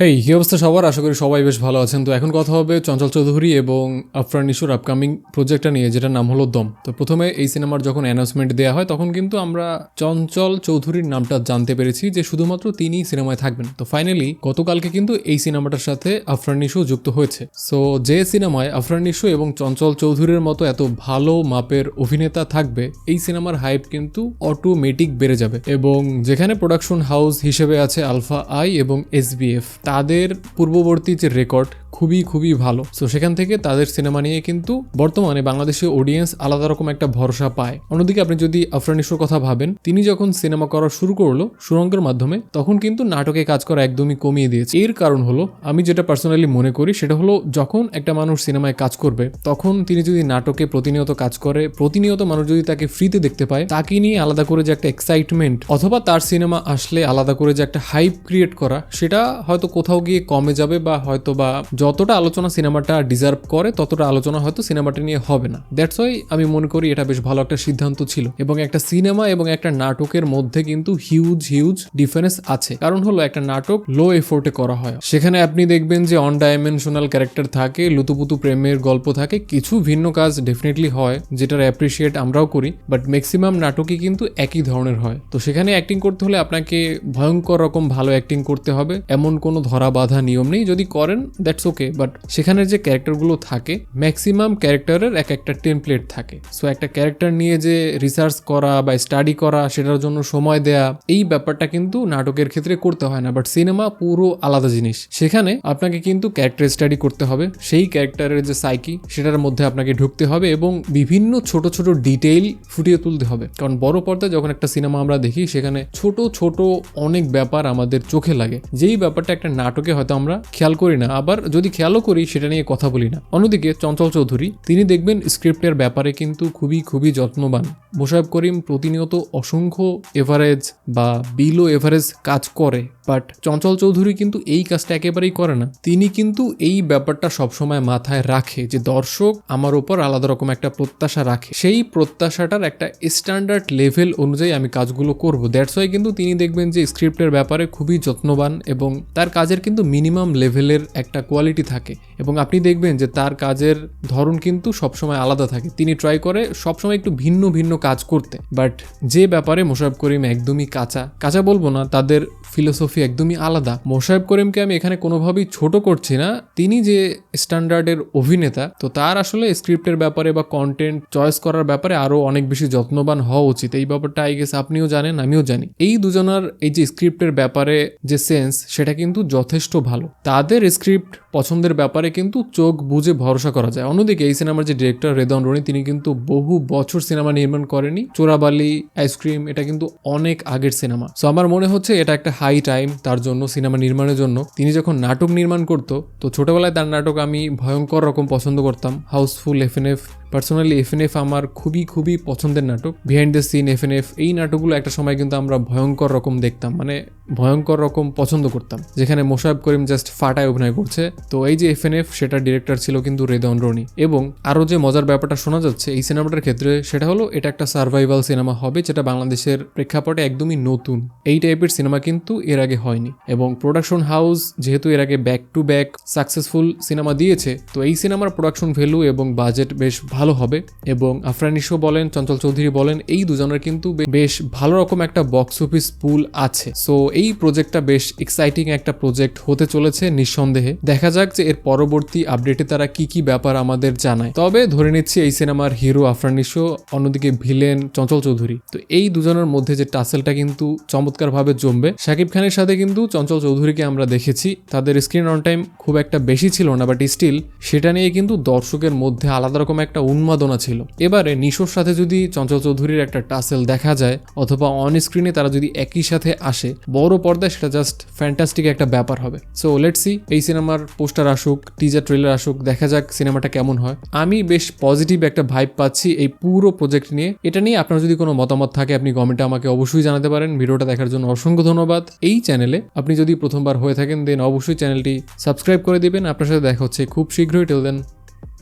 হেই কি অবস্থা সবার? আশা করি সবাই বেশ ভালো আছেন। তো এখন কথা হবে চঞ্চল চৌধুরী এবং আফরান নিশোর আপকামিং প্রজেক্টটা নিয়ে, যেটার নাম হলো দম। তো প্রথমে এই সিনেমার যখন অ্যানাউন্সমেন্ট দেওয়া হয়, তখন কিন্তু আমরা চঞ্চল চৌধুরীর নামটা জানতে পেরেছি যে শুধুমাত্র তিনিই সিনেমায় থাকবেন। তো ফাইনালি গতকালকে কিন্তু এই সিনেমাটার সাথে আফরান নিশো যুক্ত হয়েছে। সো যে সিনেমায় আফরান নিশো এবং চঞ্চল চৌধুরীর মতো এত ভালো মাপের অভিনেতা থাকবে, এই সিনেমার হাইপ কিন্তু অটোমেটিক বেড়ে যাবে। এবং যেখানে প্রোডাকশন হাউস হিসেবে আছে আলফা আই এবং এসবিএফ তাদের পূর্ববর্তী যে রেকর্ড খুবই খুবই ভালো। সো সেখান থেকে তাদের সিনেমা নিয়ে কিন্তু বর্তমানে বাংলাদেশি অডিয়েন্স আলাদা রকম একটা ভরসা পায়। অন্যদিকে আপনি যদি আফরানিশোর কথা ভাবেন, তিনি যখন সিনেমা করা শুরু করল সুরঙ্গের মাধ্যমে, তখন কিন্তু নাটকে কাজ করা একদমই কমিয়ে দিয়েছে। এর কারণ হলো, আমি যেটা পার্সোনালি মনে করি, সেটা হলো যখন একটা মানুষ সিনেমায় কাজ করবে, তখন তিনি যদি নাটকে প্রতিনিয়ত কাজ করে, প্রতিনিয়ত মানুষ যদি তাকে ফ্রিতে দেখতে পায়, তাকে নিয়ে আলাদা করে যে একটা এক্সাইটমেন্ট অথবা তার সিনেমা আসলে আলাদা করে যে একটা হাইপ ক্রিয়েট করা, সেটা হয়তো কোথাও গিয়ে কমে যাবে বা হয়তো বা যতটা আলোচনা সিনেমাটা ডিজার্ভ করে, ততটা আলোচনা হয়তো সিনেমাটা নিয়ে হবে না। দ্যাটস ওয়াই আমি মনে করি এটা বেশ ভালো একটা সিদ্ধান্ত ছিল। এবং একটা সিনেমা এবং একটা নাটকের মধ্যে কিন্তু হিউজ হিউজ ডিফারেন্স আছে। কারণ হলো একটা নাটক লো এফোর্টে করা হয়। সেখানে আপনি দেখবেন যে অন ডাইমেনশনাল ক্যারেক্টার থাকে, লুতুপুতু প্রেমের গল্প থাকে, কিছু ভিন্ন কাজ ডেফিনেটলি হয়, যেটার অ্যাপ্রিসিয়েট আমরাও করি বাট ম্যাক্সিমাম নাটকই কিন্তু একই ধরনের হয়। তো সেখানে অ্যাক্টিং করতে হলে আপনাকে ভয়ঙ্কর রকম ভালো অ্যাক্টিং করতে হবে। এমন কোনো ধরা বাধা নিয়ম নেই। যদি করেন দ্যাটস ওকে বাট সেখানে যে ক্যারেক্টারগুলো থাকে ম্যাক্সিমাম ক্যারেক্টারের এক একটা টেমপ্লেট থাকে। সো একটা ক্যারেক্টার নিয়ে যে রিসার্চ করা বা স্টাডি করা, সেটার জন্য সময় দেয়া, এই ব্যাপারটা কিন্তু নাটকের ক্ষেত্রে করতে হয় না বাট সিনেমা পুরো আলাদা জিনিস। সেখানে আপনাকে কিন্তু ক্যারেক্টার স্টাডি করতে হবে, সেই ক্যারেক্টারের যে সাইকি সেটার মধ্যে আপনাকে ঢুকতে হবে এবং বিভিন্ন ছোট ছোট ডিটেইল ফুটিয়ে তুলতে হবে। কারণ বড় পর্দায় যখন একটা সিনেমা আমরা দেখি, সেখানে ছোট ছোট অনেক ব্যাপার আমাদের চোখে লাগে। যেই ব্যাপারটা একটা নাটকে হয়তো আমরা খেয়াল করি না, আবার যদি খেয়ালও করি, সেটা নিয়ে কথা বলি না। অন্যদিকে চঞ্চল চৌধুরী, তিনি দেখবেন স্ক্রিপ্টের ব্যাপারে কিন্তু খুবই খুবই যত্নবান। মোশারফ করিম প্রতিনিয়ত অসংখ্য এভারেজ বা বিলো এভারেজ কাজ করে, বাট চঞ্চল চৌধুরী কিন্তু এই কাজটা একেবারেই করে না। তিনি কিন্তু এই ব্যাপারটা সবসময় মাথায় রাখে যে দর্শক আমার ওপর আলাদা রকম একটা প্রত্যাশা রাখে। সেই প্রত্যাশাটার একটা স্ট্যান্ডার্ড লেভেল অনুযায়ী আমি কাজগুলো করব। দ্যাটস ওয়াই কিন্তু তিনি দেখবেন যে স্ক্রিপ্টের ব্যাপারে খুবই যত্নবান এবং তার কাজের কিন্তু মিনিমাম লেভেলের একটা কোয়ালিটি থাকে। এবং আপনি দেখবেন যে তার কাজের ধরন কিন্তু সবসময় আলাদা থাকে। তিনি ট্রাই করে সবসময় একটু ভিন্ন ভিন্ন কাজ করতে। বাট যে ব্যাপারে মোশারফ করিম একদমই কাঁচা কাঁচা বলব না, তাদের ফিলোসফি একদমই আলাদা। মোশারফ করিমকে আমি এখানে কোনোভাবেই ছোট করছি না। তিনি যে স্ট্যান্ডার্ডের অভিনেতা, তো তার আসলে স্ক্রিপ্টের ব্যাপারে বা কন্টেন্ট চয়েস করার ব্যাপারে আরও অনেক বেশি যত্নবান হওয়া উচিত। এই ব্যাপারটা আই গেস আপনিও জানেন, আমিও জানি। এই দুজনার এই যে স্ক্রিপ্টের ব্যাপারে যে সেন্স সেটা কিন্তু যথেষ্ট ভালো। তাদের স্ক্রিপ্ট পছন্দের ব্যাপারে কিন্তু চোখ বুঝে ভরসা করা যায়। অন্যদিকে এই সিনেমার যে ডিরেক্টর রেদন রনি, তিনি কিন্তু বহু বছর সিনেমা নির্মাণ করেনি চোরাবালি, আইসক্রিম, এটা কিন্তু অনেক আগের সিনেমা। সো আমার মনে হচ্ছে এটা একটা হাই টাইম তার জন্য, সিনেমা নির্মাণের জন্য। তিনি যখন নাটক নির্মাণ করতো, তো ছোটবেলায় তার নাটক আমি ভয়ঙ্কর রকম পছন্দ করতাম। Housefull F N F personally F N F আমার খুবই খুবই পছন্দের নাটক। Behind the scene F N F এই নাটকগুলো একটা সময় কিন্তু আমরা ভয়ঙ্কর রকম দেখতাম মানে ভয়ঙ্কর রকম পছন্দ করতাম। যেখানে মোশারফ করিম জাস্ট ফাটায় অভিনয় করছে। তো এই যে এফ এন এফ সেটা ডিরেক্টর ছিল কিন্তু রেদন রনি এবং আরও যে মজার ব্যাপারটা শোনা যাচ্ছে, এই সিনেমাটার ক্ষেত্রে সেটা হলো, এটা একটা সার্ভাইভাল সিনেমা হবে, যেটা বাংলাদেশের প্রেক্ষাপটে একদমই নতুন। এই টাইপের সিনেমা কিন্তু এর আগে হয়নি। এবং প্রোডাকশন হাউস যেহেতু এর আগে back to back successful cinema দিয়েছে, তো এই সিনেমার প্রোডাকশন ভ্যালু এবং বাজেট বেশ ভালো হবে এবং আফরানিশো বলেন, চঞ্চল চৌধুরী বলেন, এই দুজনের কিন্তু বেশ ভালো রকম একটা বক্স অফিস পুল আছে। সো এই প্রজেক্টটা বেশ এক্সাইটিং একটা প্রজেক্ট হতে চলেছে নিঃসন্দেহে। দেখা যাক যে এর পরবর্তী আপডেটে তারা কি কি ব্যাপার আমাদের জানায়। তবে ধরে নিচ্ছি এই সিনেমার হিরো আফরানিশো অন্যদিকে ভিলেন চঞ্চল চৌধুরী। তো এই দুজনের মধ্যে যে টাসেলটা কিন্তু চমৎকারভাবে জমবে, শাকিব খানের সাথে কিন্তু চঞ্চল চৌধুরীকে আমরা দেখেছি। তাদের স্ক্রিন অন টাইম খুব একটা বেশি ছিল না বাট স্টিল সেটা নিয়ে কিন্তু দর্শকের মধ্যে আলাদা রকম একটা উন্মাদনা ছিল। এবারে নিশোর সাথে যদি চঞ্চল চৌধুরীর একটা টাসেল দেখা যায়, অথবা অন স্ক্রিনে তারা যদি একই সাথে আসে, বড় পর্দায় সেটা জাস্ট ফ্যান্টাস্টিক একটা ব্যাপার হবে। সো লেটস সি এই সিনেমার পোস্টার আসুক টিজার ট্রেলার আসুক, দেখা যাক সিনেমাটা কেমন হয়। আমি বেশ পজিটিভ একটা ভাইব পাচ্ছি এই পুরো প্রজেক্ট নিয়ে। এটা নিয়ে আপনার যদি কোনো মতামত থাকে, আপনি কমেন্টে আমাকে অবশ্যই জানাতে পারেন। ভিডিওটা দেখার জন্য অসংখ্য ধন্যবাদ। এই চ্যানেলে আপনি যদি প্রথমবার হয়ে থাকেন দেন অবশ্যই চ্যানেলটি সাবস্ক্রাইব করে দিবেন। আপনার সাথে দেখা হচ্ছে খুব শীঘ্রই। Till then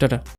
tata.